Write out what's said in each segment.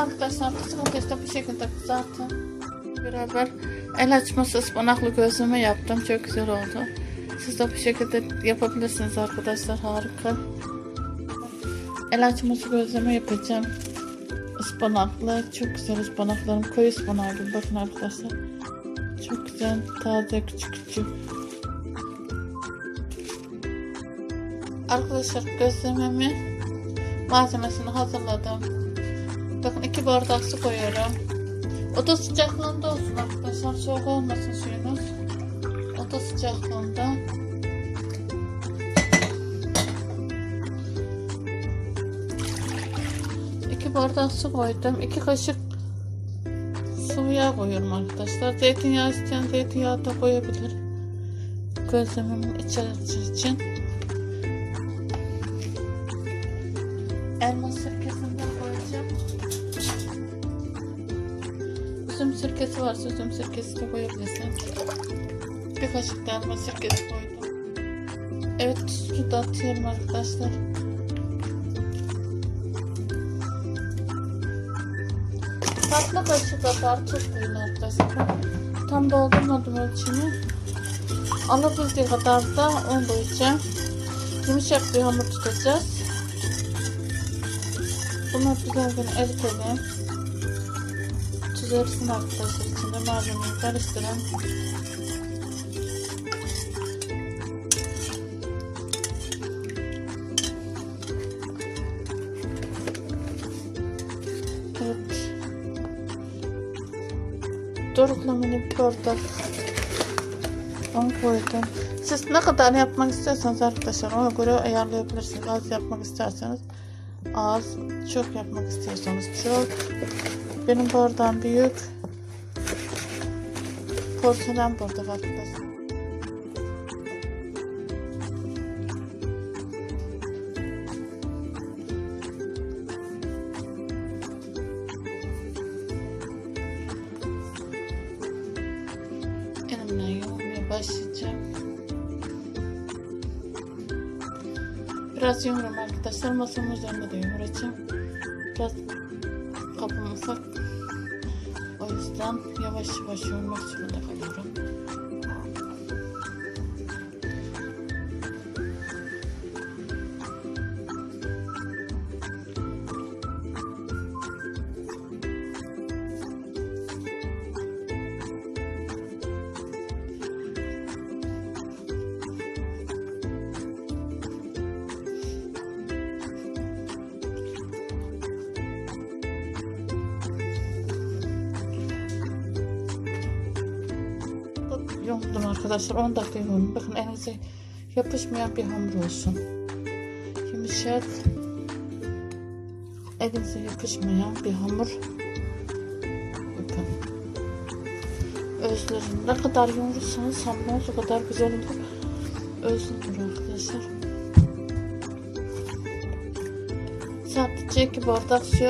arkadaşlar kısık ateşte bu şekilde kızartın. Beraber el açması ıspanaklı gözleme yaptım. Çok güzel oldu. Siz de bu şekilde yapabilirsiniz arkadaşlar. Harika. El açması gözleme yapacağım. Ispanaklı. Çok güzel ıspanaklarım. Koyu ıspanağı. Bakın arkadaşlar. Çok güzel. Taze küçük küçük. Arkadaşlar gözlememi malzemesini hazırladım. Bakın iki bardak su koyuyorum. Oda sıcaklığında olsun arkadaşlar. Soğuk olmasın suyunuz. Oda sıcaklığında. İki bardak su koydum. İki kaşık sıvı yağ koyuyorum arkadaşlar. Zeytinyağı isteyen zeytinyağı da koyabilir. Gözlememin içerisi için. Elma sirkesinden koyacağım. Üzüm sirkesi varsa üzüm sirkesi de koyabilirsiniz. Bir kaşık da elma sirkesi koydum. Evet su da atıyorum arkadaşlar. Tatlı kaşık kadar tuz koyun arkadaşlar. Tam doldurmadım ölçümü. Alabildiği kadar da un koyacağım. Yumuşak bir hamur tutacağız. Bunu güzelce eritelim. Tuz erisin arkadaşlar içinde malzemeyi karıştırın. Evet. Doruklamını bardak un koydum. Siz ne kadar yapmak istiyorsanız arkadaşlar ona göre ayarlayabilirsiniz. Az yapmak isterseniz az, çok yapmak istiyorsanız çok. Benim bardağım büyük. Porselen bardak arkadaşlar. Elimden yoğurmaya başlayacağım. Biraz yoğurum arkadaşlar. Masamın üzerinde de yoğuracağım. Biraz kapım ufak. O yüzden yavaş yavaş yoğurmak zorunda kalıyorum. Yoğurdum arkadaşlar 10 dakika yoğurdum. Bakın elinize yapışmayan bir hamur olsun. Yumuşak. Elinize yapışmayan bir hamur. Bakın. Özlerin ne kadar yoğurursanız hamurunuz o kadar güzel olur. Özlenir arkadaşlar. Sadece iki bardak su.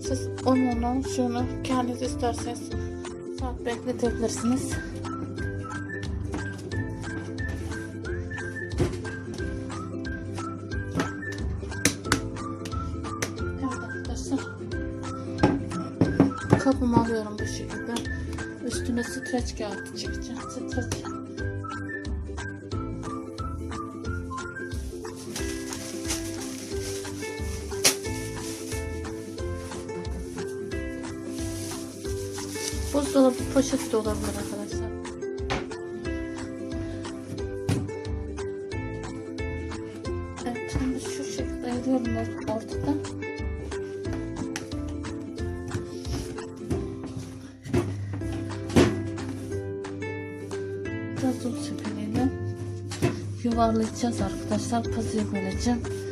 Siz ununu, suyunu kendiniz isterseniz saat bekletebilirsiniz. Evet arkadaşlar. Kabımı alıyorum bu şekilde. Üstüne streç kağıdı çekeceğim. Streç. Buzdolabı poşet de olabilir arkadaşlar. Evet şimdi şu şekilde ayırıyorum or- ortadan. Biraz un sepeleyle yuvarlayacağız arkadaşlar. Pazıya böleceğim.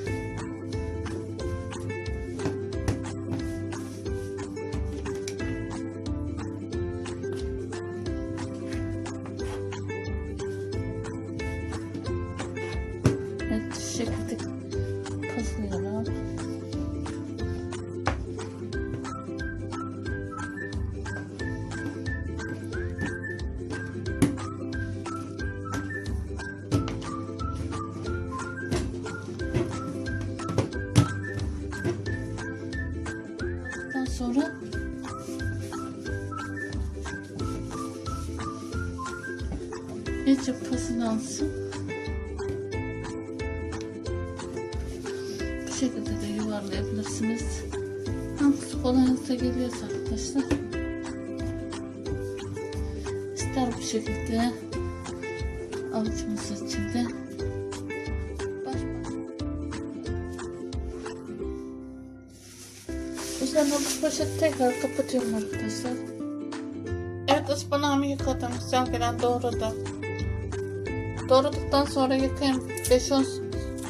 Sonra iyice pasını Bu şekilde de yuvarlayabilirsiniz. Hangisi kolayınıza geliyorsa arkadaşlar. İster bu şekilde avucumuz içinde. Üzerine bu poşeti tekrar kapatıyorum arkadaşlar. Evet ıspanağımı yıkadım. Güzel gelen doğradım. Doğradıktan sonra yıkayın. 5-10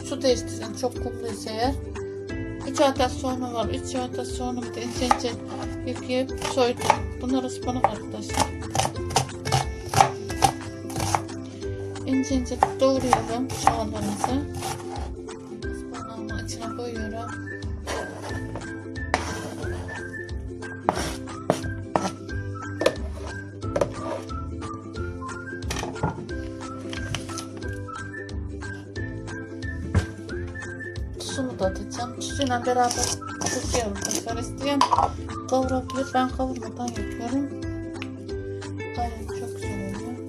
su değiştirin. Çok kumluysa eğer. 3 adet soğanım var. 3 adet soğanımı da ince ince yıkayıp soydum. Bunlar ıspanak arkadaşlar. İnce ince doğruyorum soğanlarımızı. Tuzuyla beraber tutuyorum. Arkadaşlar isteyen kavurabilir. Ben kavurmadan yapıyorum. Gayet çok güzel oluyor.